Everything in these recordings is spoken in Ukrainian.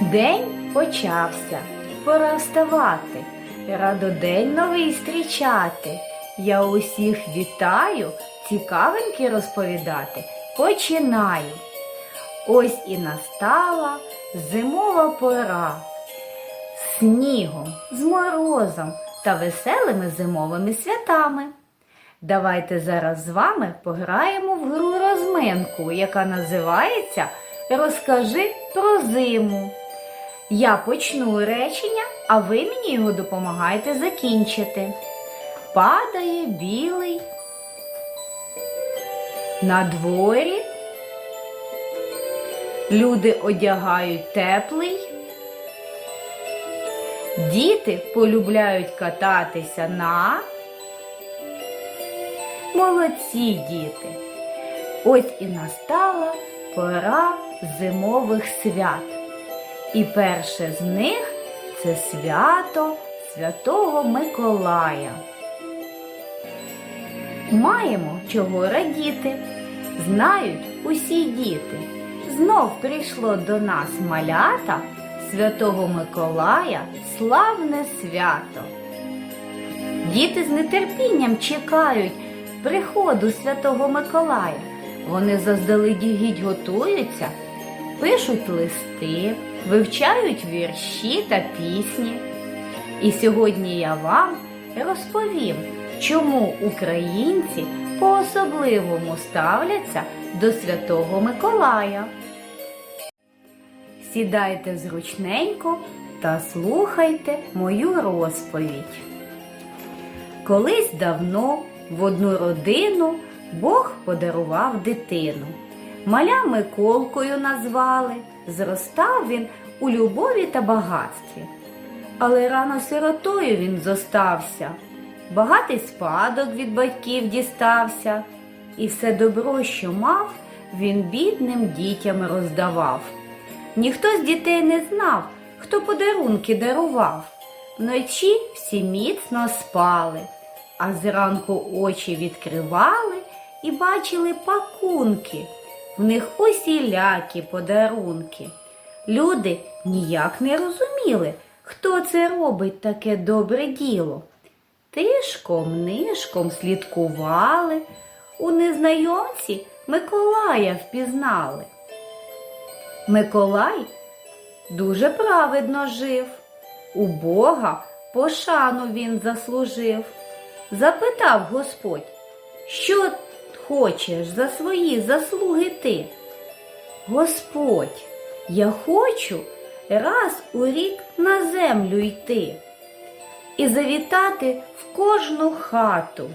День почався, пора вставати, радо день новий зустрічати. Я усіх вітаю, цікавинки розповідати. Починаю. Ось і настала зимова пора. Снігом, з морозом та веселими зимовими святами. Давайте зараз з вами пограємо в гру розминку, яка називається Розкажи про зиму. Я почну речення, а ви мені його допомагаєте закінчити. Падає білий. На дворі. Люди одягають теплий. Діти полюбляють кататися на. Молодці діти! Ось і настала пора зимових свят. І перше з них це свято Святого Миколая. Маємо чого радіти, знають усі діти. Знов прийшло до нас малята Святого Миколая славне свято. Діти з нетерпінням чекають приходу Святого Миколая. Вони заздалегідь готуються, пишуть листи, вивчають вірші та пісні. І сьогодні я вам розповім, чому українці по-особливому ставляться до Святого Миколая. Сідайте зручненько та слухайте мою розповідь. Колись давно в одну родину Бог подарував дитину. Маля Миколкою назвали, зростав він у любові та багатстві. Але рано сиротою він зостався, багатий спадок від батьків дістався, і все добро, що мав, він бідним дітям роздавав. Ніхто з дітей не знав, хто подарунки дарував. Вночі всі міцно спали, а зранку очі відкривали і бачили пакунки. В них усілякі подарунки. Люди ніяк не розуміли, хто це робить таке добре діло. Тишком нишком слідкували, у незнайомці Миколая впізнали. Миколай дуже праведно жив, у Бога пошану він заслужив. Запитав Господь, що хочеш за свої заслуги ти? Господь, я хочу раз у рік на землю йти і завітати в кожну хату,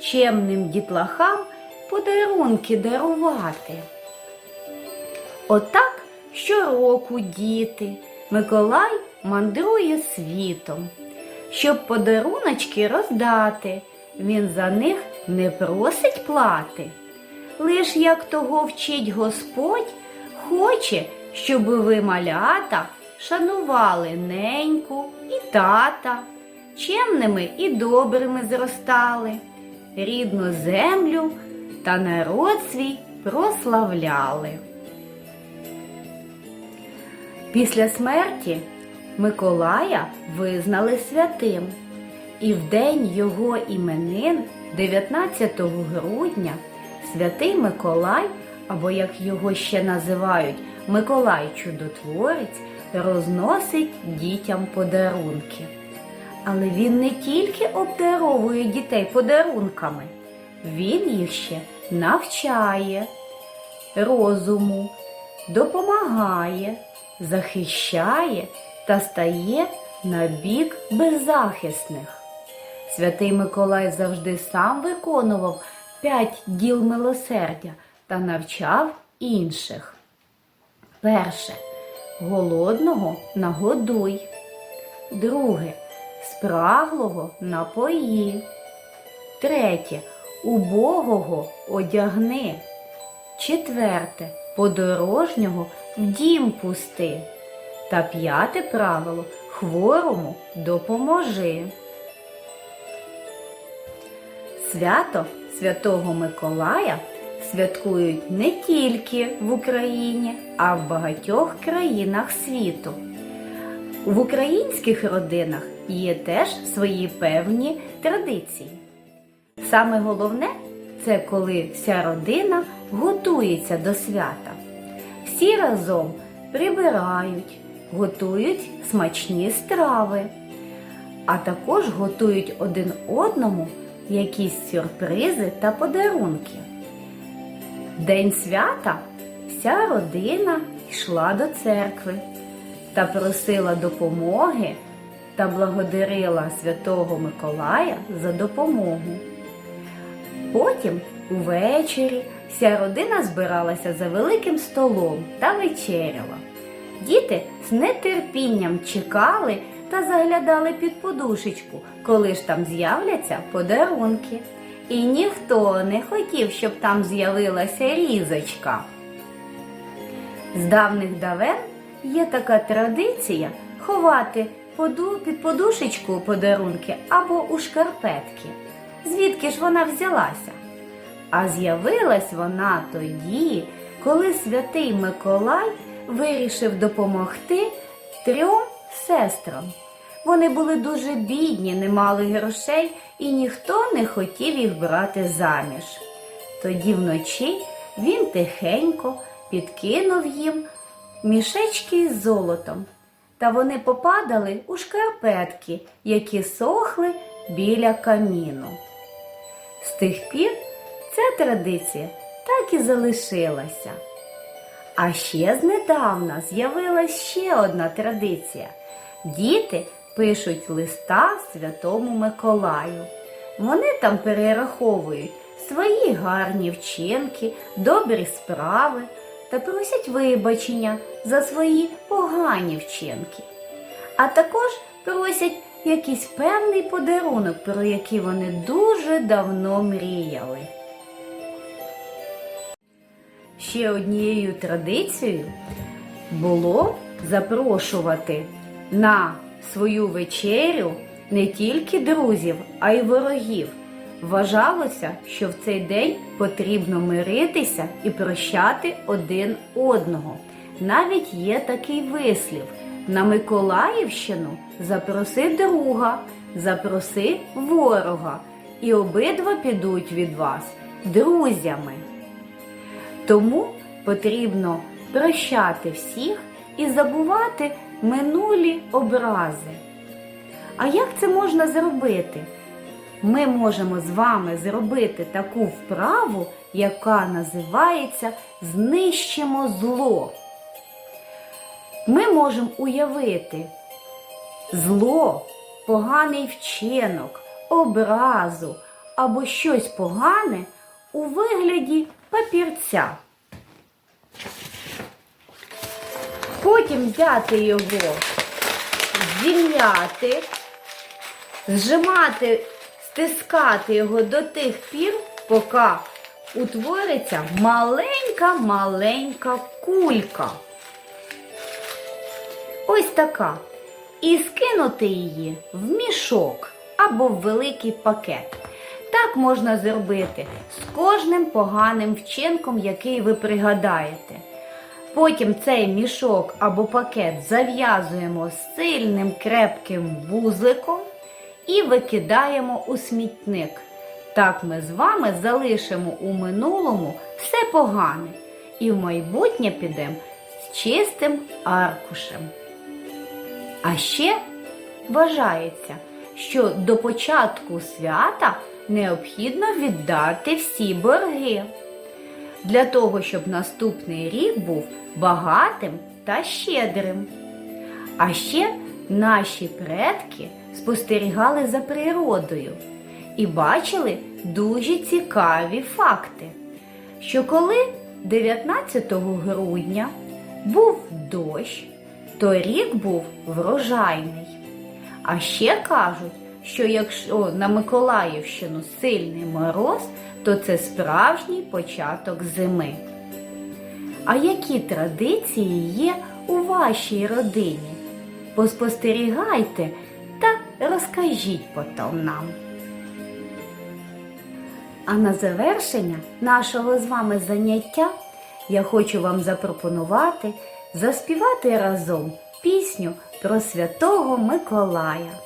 чемним дітлахам подарунки дарувати. Отак щороку діти Миколай мандрує світом, щоб подаруночки роздати. Він за них не просить плати. Лиш як того вчить Господь, хоче, щоб ви малята шанували неньку і тата, чемними і добрими зростали, рідну землю та народ свій прославляли. Після смерті Миколая визнали святим, і в день його іменин, 19 грудня, святий Миколай, або як його ще називають Миколай Чудотворець, розносить дітям подарунки. Але він не тільки обдаровує дітей подарунками, він їх ще навчає розуму, допомагає, захищає та стає на бік беззахисних. Святий Миколай завжди сам виконував п'ять діл милосердя та навчав інших. Перше. Голодного нагодуй. Друге. Спраглого напої. Третє. Убогого одягни. Четверте. Подорожнього в дім пусти. Та п'яте правило хворому допоможи. Свято Святого Миколая святкують не тільки в Україні, а в багатьох країнах світу. В українських родинах є теж свої певні традиції. Саме головне це коли вся родина готується до свята. Всі разом прибирають, готують смачні страви, а також готують один одному якісь сюрпризи та подарунки. День свята вся родина йшла до церкви та просила допомоги та благодарила Святого Миколая за допомогу. Потім увечері вся родина збиралася за великим столом та вечеряла. Діти з нетерпінням чекали та заглядали під подушечку, коли ж там з'являться подарунки. І ніхто не хотів, щоб там з'явилася різочка. З давних давен є така традиція ховати під подушечку подарунки або у шкарпетки. Звідки ж вона взялася? А з'явилась вона тоді, коли святий Миколай вирішив допомогти трьом сестрам. Вони були дуже бідні, не мали грошей, і ніхто не хотів їх брати заміж. Тоді вночі він тихенько підкинув їм мішечки з золотом, та вони попадали у шкарпетки, які сохли біля каміну. З тих пір ця традиція так і залишилася. А ще знедавна з'явилася ще одна традиція. Діти пишуть листа Святому Миколаю. Вони там перераховують свої гарні вчинки, добрі справи та просять вибачення за свої погані вчинки. А також просять якийсь певний подарунок, про який вони дуже давно мріяли. Ще однією традицією було запрошувати на свою вечерю не тільки друзів, а й ворогів. Вважалося, що в цей день потрібно миритися і прощати один одного. Навіть є такий вислів: на Миколаївщину запроси друга, запроси ворога, і обидва підуть від вас друзями. Тому потрібно прощати всіх і забувати минулі образи. А як це можна зробити? Ми можемо з вами зробити таку вправу, яка називається Знищимо зло. Ми можемо уявити зло, поганий вчинок, образу або щось погане у вигляді папірця. Потім взяти його, зім'яти, зжимати, стискати його до тих пір, поки утвориться маленька-маленька кулька. Ось така. І скинути її в мішок або в великий пакет. Так можна зробити з кожним поганим вчинком, який ви пригадаєте. Потім цей мішок або пакет зав'язуємо сильним крепким вузликом і викидаємо у смітник. Так ми з вами залишимо у минулому все погане і в майбутнє підемо з чистим аркушем. А ще вважається, що до початку свята необхідно віддати всі борги. Для того, щоб наступний рік був багатим та щедрим. А ще наші предки спостерігали за природою і бачили дуже цікаві факти, що коли 19 грудня був дощ, то рік був врожайний. А ще кажуть, що якщо на Миколаївщину сильний мороз, то це справжній початок зими. А які традиції є у вашій родині? Поспостерігайте та розкажіть потім нам. А на завершення нашого з вами заняття я хочу вам запропонувати заспівати разом пісню про святого Миколая.